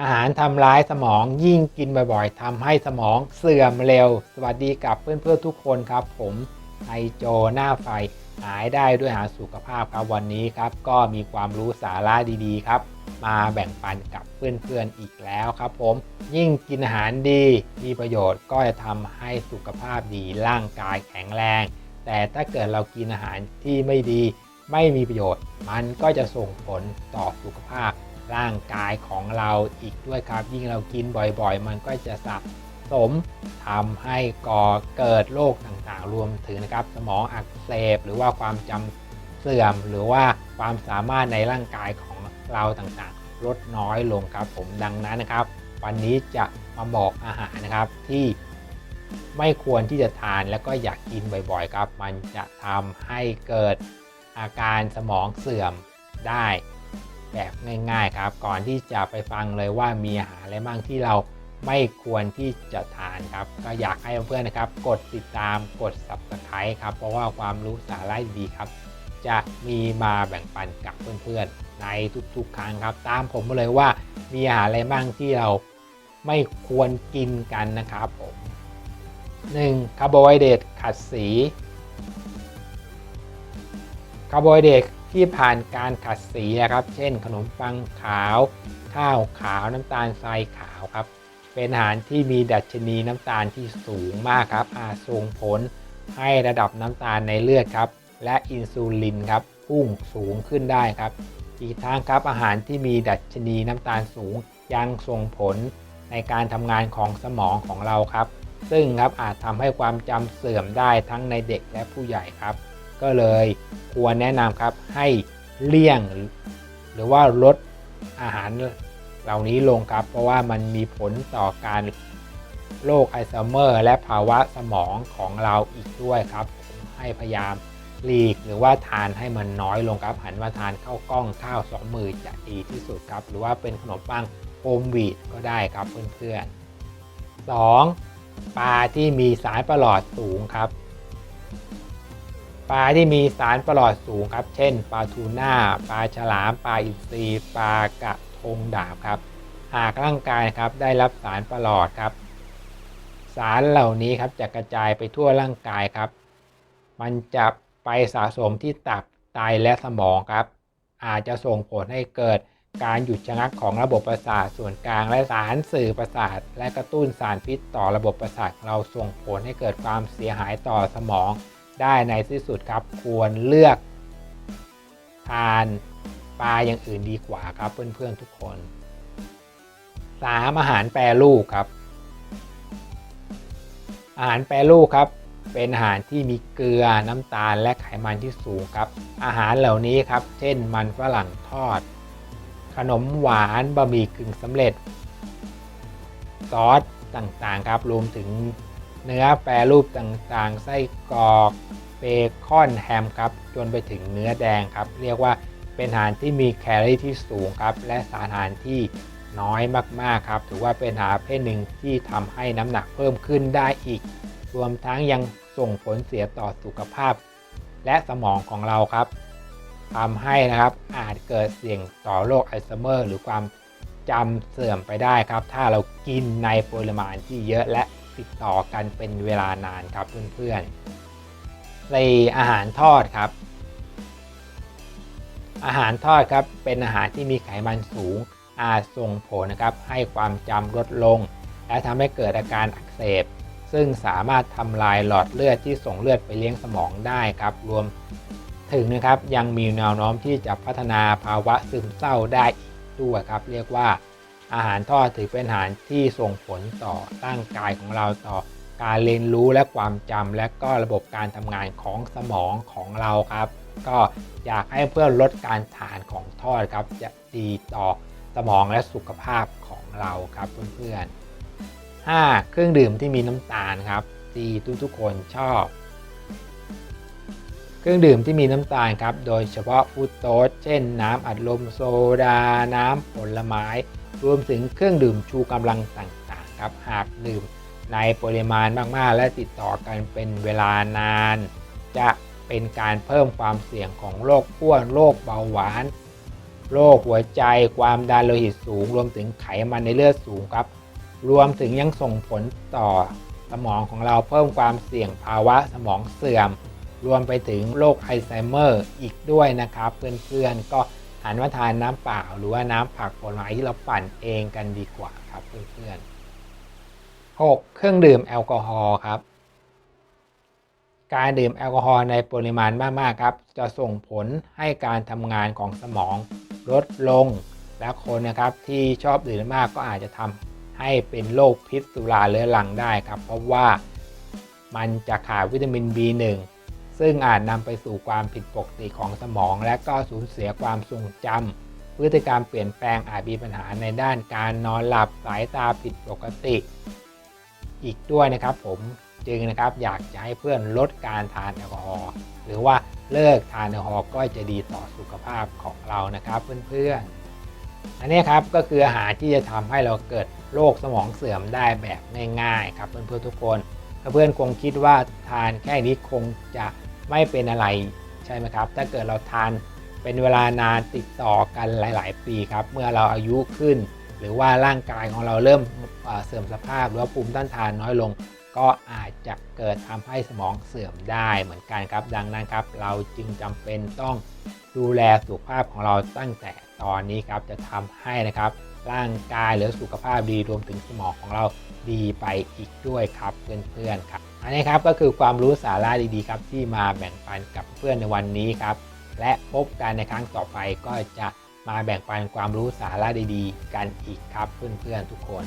อาหารทำร้ายสมองยิ่งกินบ่อยๆทำให้สมองเสื่อมเร็ว สวัสดีกับเพื่อนๆทุกคนครับ ผมไอโจหน้าไฟหายได้ด้วยหาสุขภาพครับวันนี้ครับ ก็มีความรู้สาระดีๆครับ มาแบ่งปันกับเพื่อนๆอีกแล้วครับ ผมยิ่งกินอาหารดีมีประโยชน์ก็จะทำให้สุขภาพดีร่างกายแข็งแรง แต่ถ้าเกิดเรากินอาหารที่ไม่ดี ไม่มีประโยชน์ มันก็จะส่งผลต่อสุขภาพ ร่างกายของเราอีกด้วยครับ ยิ่งเรากินบ่อยๆ มันก็จะสะสมทำให้ก่อเกิดโรคต่างๆ รวมถึงนะครับ สมองอักเสบหรือว่าความจำเสื่อม หรือว่าความสามารถในร่างกายของเราต่างๆ ลดน้อยลงครับผมดังนั้นนะครับ วันนี้จะมาบอกอาหารนะครับที่ไม่ควรที่จะทานแล้วก็อยากกินบ่อยๆ ครับ มันจะทำให้เกิดอาการสมองเสื่อมได้ แบบง่ายๆครับ ก่อนที่จะไปฟังเลยว่ามีอาหารอะไรบ้างที่เราไม่ควรที่จะทานครับ ก็อยากให้เพื่อนๆนะครับ กดติดตามกด subscribe ครับ เพราะว่าความรู้สาระดีครับ จะมีมาแบ่งปันกับเพื่อนๆ ในทุกๆ ครั้งครับ ตามผมมาเลยว่ามีอาหารอะไรบ้างที่เราไม่ควรกินกันนะครับผม 1. คาร์โบไฮเดรตขัดสีคาร์โบไฮเดรต ที่ผ่านการขัดสีนะครับ เช่น ขนมปังขาว ข้าวขาวน้ำตาลทรายขาวครับ เป็นอาหารที่มีดัชนีน้ำตาลที่สูงมากครับอาจส่งผลให้ระดับน้ำตาลในเลือดครับ และอินซูลินครับพุ่งสูงขึ้นได้ครับ อีกทางครับอาหารที่มีดัชนีน้ำตาลสูงยังส่งผลในการทำงานของสมองของเราครับ ซึ่งครับอาจทำให้ความจำเสื่อมได้ทั้งในเด็กและผู้ใหญ่ครับ ก็เลยควรแนะนำครับให้เลี่ยง หรือว่าลดอาหารเหล่านี้ลงครับ เพราะว่ามันมีผลต่อการโรคไอลไซเมอร์ และภาวะสมองของเราอีกด้วยครับ ให้พยายามหลีกหรือว่าทานให้มันน้อยลงครับ หันมาทานข้าวกล้องข้าวสองมือจะดีที่สุดครับ หรือว่าเป็นขนมปังโฮมวีดก็ได้ครับเพื่อนๆ 2. ปลาที่มีสารประหลอดสูงครับ ปลาที่มีสารประหลอดสูงครับ เช่น ปลาทูน่า ปลาฉลาม ปลาอินทรีปลากระทงดาบครับ หากร่างกายครับได้รับสารประหลอดครับ สารเหล่านี้ครับจะกระจายไปทั่วร่างกายครับ มันจะไปสะสมที่ตับไตและสมองครับ อาจจะส่งผลให้เกิดการหยุดชะงักของระบบประสาทส่วนกลางและสารสื่อประสาท และกระตุ้นสารพิษต่อระบบประสาทเราส่งผลให้เกิดความเสียหายต่อสมอง ได้ในที่สุดครับ ควรเลือก ทานปลาอย่างอื่นดีกว่าครับเพื่อนๆทุกคน 3. อาหารแปรรูปครับ อาหารแปรรูปครับเป็นอาหารที่มีเกลือน้ำตาลและไขมันที่สูงครับ อาหารเหล่านี้ครับ เช่นมันฝรั่งทอด ขนมหวานบะหมี่กึ่งสำเร็จ ซอสต่างๆครับรวมถึง เนื้อแปรรูปต่างๆ ไส้กรอกเบคอนแฮมครับจนไปถึงเนื้อแดงครับ เรียกว่าเป็นอาหารที่มีแคลอรี่ที่สูงครับ และสารอาหารที่น้อยมากๆครับ ถือว่าเป็นอาหารประเพศหนึ่งที่ทำให้น้ำหนักเพิ่มขึ้นได้อีก รวมทั้งยังส่งผลเสียต่อสุขภาพ และสมองของเราครับทำให้นะครับอาจเกิดเสี่ยงต่อโรคไอลไซเมอร์ หรือความจำเสื่อมไปได้ครับ ถ้าเรากินในปริมาณที่เยอะและ ติดต่อกันเป็นเวลานานครับเพื่อนๆในอาหารทอดครับ อาหารทอดครับเป็นอาหารที่มีไขมันสูงอาจส่งผลนะครับให้ความจำลดลง และทำให้เกิดอาการอักเสบ ซึ่งสามารถทำลายหลอดเลือดที่ส่งเลือดไปเลี้ยงสมองได้ครับ รวมถึงนะครับยังมีแนวโน้มที่จะพัฒนาภาวะซึมเศร้าได้อีกด้วยครับ เรียกว่า อาหารทอดถือเป็นอาหารที่ส่งผลต่อร่างกายของเราต่อการเรียนรู้และความจำและก็ระบบการทำงานของสมองของเราครับ ก็อยากให้เพื่อลดการทานของทอดครับ จะดีต่อสมองและสุขภาพของเราครับเพื่อนๆ 5. เครื่องดื่มที่มีน้ำตาลครับที่ทุกๆคนชอบ เครื่องดื่มที่มีน้ำตาลครับ โดยเฉพาะฟรุตโตสเช่น น้ำอัดลมโซดา น้ำผลไม้ รวมถึงเครื่องดื่มชูกำลังต่างๆครับหากดื่มในปริมาณมากๆ และติดต่อกันเป็นเวลานาน จะเป็นการเพิ่มความเสี่ยงของโรคอ้วนโรคเบาหวานโรคหัวใจความดันโลหิตสูง รวมถึงไขมันในเลือดสูงครับ รวมถึงยังส่งผลต่อสมองของเราเพิ่มความเสี่ยงภาวะสมองเสื่อม รวมไปถึงโรคอัลไซเมอร์อีกด้วยนะครับ เพื่อนๆก็ หันมาทานน้ำเปล่าหรือว่าน้ำผักผลไม้ที่เราปั่นเองกันดีกว่าครับเพื่อนๆ 6. เครื่องดื่มแอลกอฮอล์ครับ การดื่มแอลกอฮอล์ในปริมาณมากๆครับ จะส่งผลให้การทำงานของสมองลดลง และคนนะครับที่ชอบดื่มมากก็อาจจะทำให้เป็นโรคพิษสุราเรื้อรังได้ครับ เพราะว่ามันจะขาดวิตามิน B1 ซึ่งอาจนำไปสู่ความผิดปกติของสมอง และก็สูญเสียความทรงจำพฤติกรรมเปลี่ยนแปลงอาจมีปัญหาในด้านการนอนหลับสายตาผิดปกติ อีกด้วยนะครับผมจึงนะครับอยากจะให้เพื่อนลดการทานแอลกอฮอล์หรือว่าเลิกทานแอลกอฮอล์ก็จะดีต่อสุขภาพของเรานะครับเพื่อนๆอันนี้ครับก็คืออาหารที่จะทำให้เราเกิดโรคสมองเสื่อมได้แบบง่ายๆครับเพื่อนๆทุกคนถ้าเพื่อนคงคิดว่าทานแค่นี้คงจะ ไม่เป็นอะไรใช่ไหมครับ ถ้าเกิดเราทานเป็นเวลานานติดต่อกันหลาย ๆ ปีครับ เมื่อเราอายุขึ้น หรือว่าร่างกายของเราเริ่มเสื่อมสภาพ หรือว่าภูมิต้านทานน้อยลง ก็อาจจะเกิดทำให้สมองเสื่อมได้เหมือนกันครับ ดังนั้นครับ เราจึงจำเป็นต้องดูแลสุขภาพของเราตั้งแต่ตอนนี้ครับจะทำให้นะครับ ร่างกายหรือสุขภาพดีรวมถึงสมองของเราดีไปอีกด้วยครับเพื่อนๆครับ อันนี้ครับก็คือความรู้สาระดีๆครับที่มาแบ่งปันกับเพื่อนในวันนี้ครับ และพบกันในครั้งต่อไปก็จะมาแบ่งปันความรู้สาระดีๆ กันอีกครับเพื่อนๆทุกคน